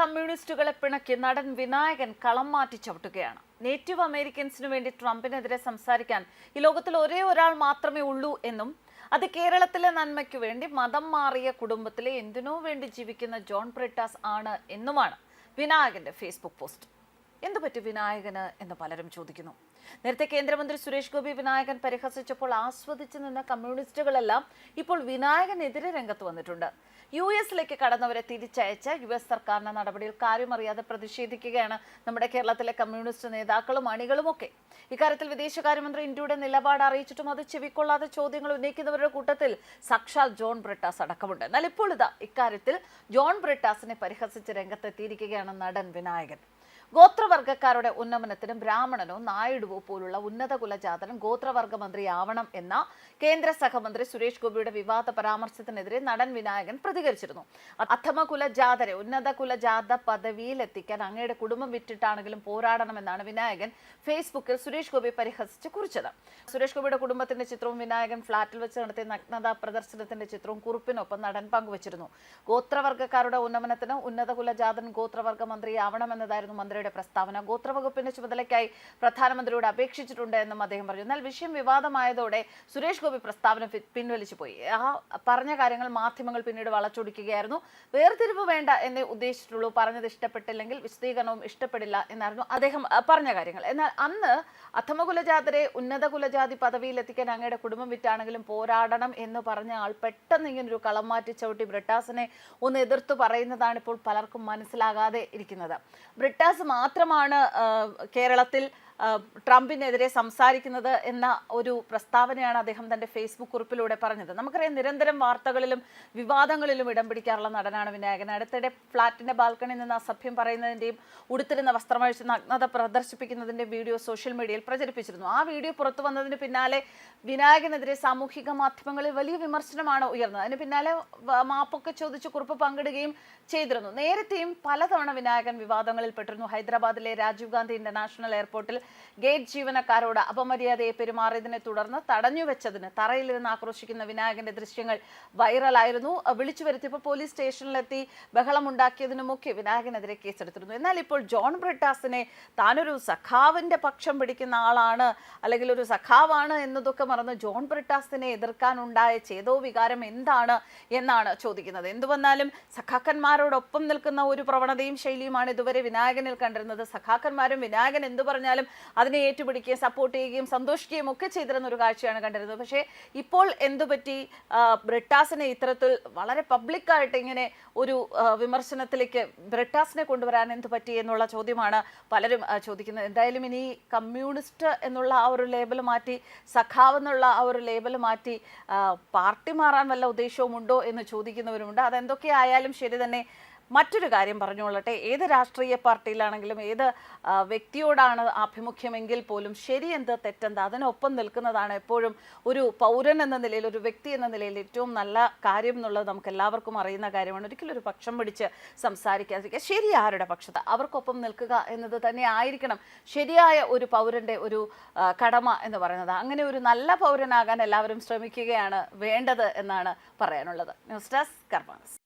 കമ്മ്യൂണിസ്റ്റുകളെ പിണക്കി നടൻ വിനായകൻ കളം മാറ്റി ചവിട്ടുകയാണ്. നേറ്റീവ് അമേരിക്കൻസിനു വേണ്ടി ട്രംപിനെതിരെ സംസാരിക്കാൻ ഈ ലോകത്തിൽ ഒരേ ഒരാൾ മാത്രമേ ഉള്ളൂ എന്നും അത് കേരളത്തിലെ നന്മയ്ക്കു വേണ്ടി മതം മാറിയ കുടുംബത്തിലെ എന്തിനോ വേണ്ടി ജീവിക്കുന്ന ജോൺ ബ്രിട്ടാസ് ആണ് എന്നുമാണ് വിനായകന്റെ ഫേസ്ബുക്ക് പോസ്റ്റ് എന്തുപറ്റി വിനായകന് എന്ന് പലരും ചോദിക്കുന്നു. നേരത്തെ കേന്ദ്രമന്ത്രി സുരേഷ് ഗോപി വിനായകൻ പരിഹസിച്ചപ്പോൾ ആസ്വദിച്ചു നിന്ന കമ്മ്യൂണിസ്റ്റുകളെല്ലാം ഇപ്പോൾ വിനായകനെതിരെ രംഗത്ത് വന്നിട്ടുണ്ട്. യു എസിലേക്ക് കടന്നവരെ തിരിച്ചയച്ച യു എസ് സർക്കാരിന്റെ നടപടിയിൽ കാര്യമറിയാതെ പ്രതിഷേധിക്കുകയാണ് നമ്മുടെ കേരളത്തിലെ കമ്മ്യൂണിസ്റ്റ് നേതാക്കളും അണികളുമൊക്കെ. ഇക്കാര്യത്തിൽ വിദേശകാര്യമന്ത്രി ഇന്ത്യയുടെ നിലപാട് അറിയിച്ചിട്ടും അത് ചെവിക്കൊള്ളാതെ ചോദ്യങ്ങൾ ഉന്നയിക്കുന്നവരുടെ കൂട്ടത്തിൽ സാക്ഷാൽ ജോൺ ബ്രിട്ടാസ് അടക്കമുണ്ട്. എന്നാൽ ഇപ്പോൾ ഇതാ ഇക്കാര്യത്തിൽ ജോൺ ബ്രിട്ടാസിനെ പരിഹസിച്ച് രംഗത്തെത്തിയിരിക്കുകയാണ് നടൻ വിനായകൻ. ഗോത്രവർഗക്കാരുടെ ഉന്നമനത്തിനും ബ്രാഹ്മണനോ നായിഡുവോ പോലുള്ള ഉന്നത കുലജാതനും ഗോത്രവർഗ മന്ത്രിയാവണം എന്ന കേന്ദ്ര സഹമന്ത്രി സുരേഷ് ഗോപിയുടെ വിവാദ പരാമർശത്തിനെതിരെ നടൻ വിനായകൻ പ്രതികരിച്ചിരുന്നു. അധമ കുലജാതരെ ഉന്നത കുലജാത പദവിയിൽ എത്തിക്കാൻ അങ്ങയുടെ കുടുംബം വിറ്റിട്ടാണെങ്കിലും പോരാടണമെന്നാണ് വിനായകൻ ഫേസ്ബുക്കിൽ സുരേഷ് ഗോപി പരിഹസിച്ച് കുറിച്ചത്. സുരേഷ് ഗോപിയുടെ കുടുംബത്തിന്റെ ചിത്രവും വിനായകൻ ഫ്ളാറ്റിൽ വെച്ച് നടത്തിയ നഗ്നതാ പ്രദർശനത്തിന്റെ ചിത്രവും കുറിപ്പിനൊപ്പം നടൻ പങ്കുവച്ചിരുന്നു. ഗോത്രവർഗക്കാരുടെ ഉന്നമനത്തിന് ഉന്നത കുലജാതൻ ഗോത്രവർഗ മന്ത്രിയാവണമെന്നതായിരുന്നു മന്ത്രിയുടെ പ്രസ്താവന ഗോത്രവകുപ്പിന്റെ ചുമതലയ്ക്കായി പ്രധാനമന്ത്രിയോട് അപേക്ഷിച്ചിട്ടുണ്ട് എന്നും അദ്ദേഹം പറഞ്ഞു. എന്നാൽ വിഷയം വിവാദമായതോടെ സുരേഷ് ഗോപി പ്രസ്താവന പിൻവലിച്ചു പോയി. ആ പറഞ്ഞ കാര്യങ്ങൾ മാധ്യമങ്ങൾ പിന്നീട് വളച്ചൊടിക്കുകയായിരുന്നു. വേർതിരിവ് വേണ്ട എന്നേ ഉദ്ദേശിച്ചിട്ടുള്ളൂ. പറഞ്ഞത് ഇഷ്ടപ്പെട്ടില്ലെങ്കിൽ വിശദീകരണവും ഇഷ്ടപ്പെടില്ല എന്നായിരുന്നു അദ്ദേഹം പറഞ്ഞ കാര്യങ്ങൾ. എന്നാൽ അന്ന് അധമ കുലജാതരെ ഉന്നത കുലജാതി പദവിയിലെത്തിക്കാൻ അങ്ങയുടെ കുടുംബം വിറ്റാണെങ്കിലും പോരാടണം എന്ന് പറഞ്ഞ ആൾ പെട്ടെന്ന് ഇങ്ങനൊരു കളം മാറ്റി ചവിട്ടി ബ്രിട്ടാസിനെ ഒന്ന് എതിർത്തു പറയുന്നതാണ് ഇപ്പോൾ പലർക്കും മനസ്സിലാകാതെ ഇരിക്കുന്നത്. ബ്രിട്ടാസ് മാത്രമാണ് കേരളത്തിൽ ട്രംപിനെതിരെ സംസാരിക്കുന്നത് എന്ന ഒരു പ്രസ്താവനയാണ് അദ്ദേഹം തന്റെ ഫേസ്ബുക്ക് കുറിപ്പിലൂടെ പറഞ്ഞത്. നമുക്കറിയാം നിരന്തരം വാർത്തകളിലും വിവാദങ്ങളിലും ഇടം പിടിക്കാറുള്ള നടനാണ് വിനായകൻ. അടുത്തിടെ ഫ്ളാറ്റിന്റെ ബാൽക്കണിയിൽ നിന്ന് അസഭ്യം പറയുന്നതിന്റെയും ഉടുത്തിരുന്ന വസ്ത്രമഴിച്ച് നഗ്നത പ്രദർശിപ്പിക്കുന്നതിന്റെ വീഡിയോ സോഷ്യൽ മീഡിയയിൽ പ്രചരിപ്പിച്ചിരുന്നു. ആ വീഡിയോ പുറത്തു വന്നതിന് പിന്നാലെ വിനായകനെതിരെ സാമൂഹിക മാധ്യമങ്ങളിൽ വലിയ വിമർശനമാണ് ഉയർന്നത്. അതിന് പിന്നാലെ മാപ്പൊക്കെ ചോദിച്ച് കുറിപ്പ് പങ്കിടുകയും ചെയ്തിരുന്നു. നേരത്തെയും പലതവണ വിനായകൻ വിവാദങ്ങളിൽപ്പെട്ടിരുന്നു. ഹൈദരാബാദിലെ രാജീവ് ഗാന്ധി ഇന്റർനാഷണൽ എയർപോർട്ടിൽ ഗേറ്റ് ജീവനക്കാരോട് അപമര്യാദയെ പെരുമാറിയതിനെ തുടർന്ന് തടഞ്ഞുവെച്ചതിന് തറയിലിരുന്ന് ആക്രോശിക്കുന്ന വിനായകന്റെ ദൃശ്യങ്ങൾ വൈറലായിരുന്നു. വിളിച്ചു വരുത്തിയപ്പോൾ പോലീസ് സ്റ്റേഷനിലെത്തി ബഹളമുണ്ടാക്കിയതിനുമൊക്കെ വിനായകനെതിരെ കേസെടുത്തിരുന്നു. എന്നാൽ ഇപ്പോൾ ജോൺ ബ്രിട്ടാസിനെ താനൊരു സഖാവിന്റെ പക്ഷം പിടിക്കുന്ന ആളാണ് അല്ലെങ്കിൽ ഒരു സഖാവാണ് എന്നതൊക്കെ മറന്ന് ജോൺ ബ്രിട്ടാസിനെ എതിർക്കാനുണ്ടായ ചേതോ വികാരം എന്താണ് എന്നാണ് ചോദിക്കുന്നത്. എന്തു വന്നാലും സഖാക്കന്മാരോടൊപ്പം നിൽക്കുന്ന ഒരു പ്രവണതയും ശൈലിയുമാണ് ഇതുവരെ വിനായകനിൽ കണ്ടിരുന്നത്. സഖാക്കന്മാരും വിനായകൻ എന്തു പറഞ്ഞാലും അതിനെ ഏറ്റുപിടിക്കുകയും സപ്പോർട്ട് ചെയ്യുകയും സന്തോഷിക്കുകയും ഒക്കെ ചെയ്തിരുന്ന ഒരു കാഴ്ചയാണ് കണ്ടിരുന്നത്. പക്ഷേ ഇപ്പോൾ എന്തുപറ്റി ബ്രിട്ടാസിനെ ഇത്തരത്തിൽ വളരെ പബ്ലിക്കായിട്ട് ഇങ്ങനെ ഒരു വിമർശനത്തിലേക്ക് ബ്രിട്ടാസിനെ കൊണ്ടുവരാൻ എന്ത് പറ്റി എന്നുള്ള ചോദ്യമാണ് പലരും ചോദിക്കുന്നത്. എന്തായാലും ഇനി കമ്മ്യൂണിസ്റ്റ് എന്നുള്ള ആ ഒരു ലേബൽ മാറ്റി സഖാവ് എന്നുള്ള ആ ഒരു ലേബൽ മാറ്റി പാർട്ടി മാറാൻ വല്ല ഉദ്ദേശവും ഉണ്ടോ എന്ന് ചോദിക്കുന്നവരുമുണ്ട്. അതെന്തൊക്കെ ആയാലും ശരി തന്നെ മറ്റൊരു കാര്യം പറഞ്ഞുകൊള്ളട്ടെ. ഏത് രാഷ്ട്രീയ പാർട്ടിയിലാണെങ്കിലും ഏത് വ്യക്തിയോടാണ് ആഭിമുഖ്യമെങ്കിൽ പോലും ശരി എന്ത് തെറ്റെന്ത് അതിനൊപ്പം നിൽക്കുന്നതാണ് എപ്പോഴും ഒരു പൗരൻ എന്ന നിലയിൽ ഒരു വ്യക്തി എന്ന നിലയിൽ ഏറ്റവും നല്ല കാര്യം എന്നുള്ളത് നമുക്ക് എല്ലാവർക്കും അറിയുന്ന കാര്യമാണ്. ഒരിക്കലും ഒരു പക്ഷം പിടിച്ച് സംസാരിക്കാതിരിക്കുക. ശരി ആരുടെ പക്ഷത്ത്? അവർക്കൊപ്പം നിൽക്കുക എന്നത് തന്നെ ആയിരിക്കണം. ശരിയായ ഒരു പൗരന്റെ ഒരു കടമ എന്ന് പറയുന്നത്. അങ്ങനെ ഒരു നല്ല പൗരനാകാൻ എല്ലാവരും ശ്രമിക്കുകയാണ് വേണ്ടത് എന്നാണ് പറയാനുള്ളത്. News desk കർമാനസ്.